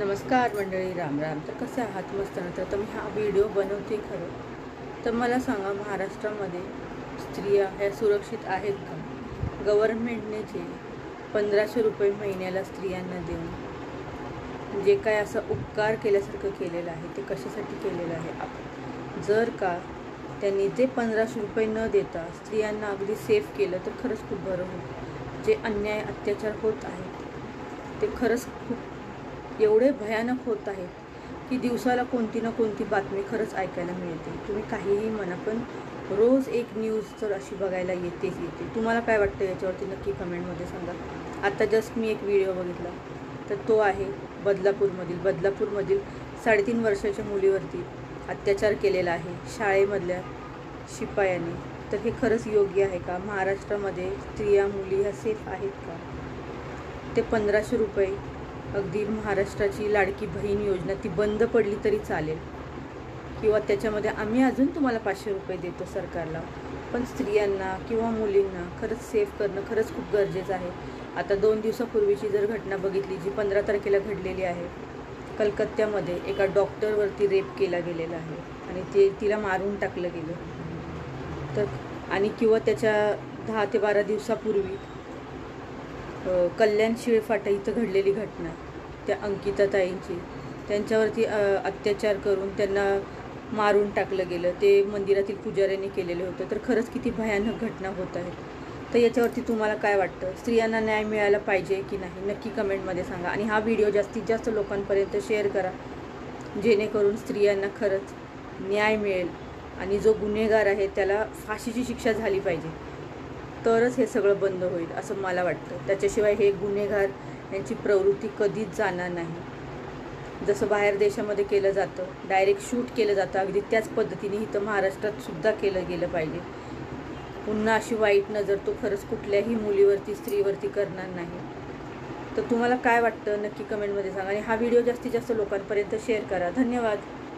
नमस्कार मंडळी राम राम. तर कसे आहात? मस्त ना? तर मी हा व्हिडिओ बनवते खरं. तर मला सांगा महाराष्ट्रामध्ये स्त्रिया ह्या सुरक्षित आहेत का? गव्हर्नमेंटने जे पंधराशे रुपये महिन्याला स्त्रियांना देऊन जे काय असं उपकार केल्यासारखं केलेलं आहे ते कशासाठी केलेलं आहे? आप जर का त्यांनी ते पंधराशे रुपये न देता स्त्रियांना अगदी सेफ केलं तर खरंच खूप बरं होईल जे अन्याय अत्याचार होत आहेत ते खरंच खूप एवढे भयानक होत आहेत की दिवसाला कोणती ना कोणती बातमी खरंच ऐकायला मिळते. तुम्ही काहीही म्हणा पण रोज एक न्यूज तर अशी बघायला येतेच येते. तुम्हाला काय वाटतं याच्यावरती नक्की कमेंटमध्ये सांगा. आता जस्ट मी एक व्हिडिओ बघितला. तर तो आहे बदलापूरमधील. बदलापूरमधील साडेतीन वर्षाच्या मुलीवरती अत्याचार केलेला आहे. शाळेमधल्या शिपायाने. तर हे खरंच योग्य आहे का? महाराष्ट्रामध्ये स्त्रिया मुली ह्या सेफ आहेत का? ते पंधराशे रुपये अगदी महाराष्ट्राची लाडकी बहीण योजना ती बंद पडली तरी चालेल. किंवा त्याच्यामध्ये आम्ही अजून तुम्हाला पाचशे रुपये देतो सरकारला. पण स्त्रियांना किंवा मुलींना खरंच सेफ करणं खरंच खूप गरजेचं आहे. आता दोन दिवसापूर्वीची जर घटना बघितली जी पंधरा तारखेला घडलेली आहे कलकत्त्यामध्ये एका डॉक्टरवरती रेप केला गेलेला आहे आणि ते तिला मारून टाकलं गेलं. तर आणि किंवा त्याच्या दहा ते बारा दिवसापूर्वी कल्याण शिळफाटा इथं घडलेली घटना त्या अंकिता ताईंची. त्यांच्यावरती अत्याचार करून त्यांना मारून टाकलं गेलं. ते मंदिरातील पुजाऱ्यांनी केलेलं होतं. तर खरंच किती भयानक घटना होत आहेत. तर याच्यावरती तुम्हाला काय वाटतं? स्त्रियांना न्याय मिळायला पाहिजे की नाही? नक्की कमेंटमध्ये सांगा. आणि हा व्हिडिओ जास्तीत जास्त लोकांपर्यंत शेअर करा. जेणेकरून स्त्रियांना खरंच न्याय मिळेल. आणि जो गुन्हेगार आहे त्याला फाशीची शिक्षा झाली पाहिजे. तरच हे सगळं बंद होईल असं मला वाटतं. त्याच्याशिवाय हे गुन्हेगार यांची प्रवृत्ती कधीच जाणार नाही. जसं बाहेर देशामध्ये केलं जातं डायरेक्ट शूट केलं जातं अगदी त्याच पद्धतीने इथं महाराष्ट्रात सुद्धा केलं गेलं पाहिजे. पुन्हा अशी वाईट नजर तो खरंच कुठल्याही मुलीवरती स्त्रीवरती करणार नाही. तर तुम्हाला काय वाटतं? नक्की कमेंटमध्ये सांगा आणि हा व्हिडिओ जास्तीत जास्त लोकांपर्यंत शेअर करा. धन्यवाद.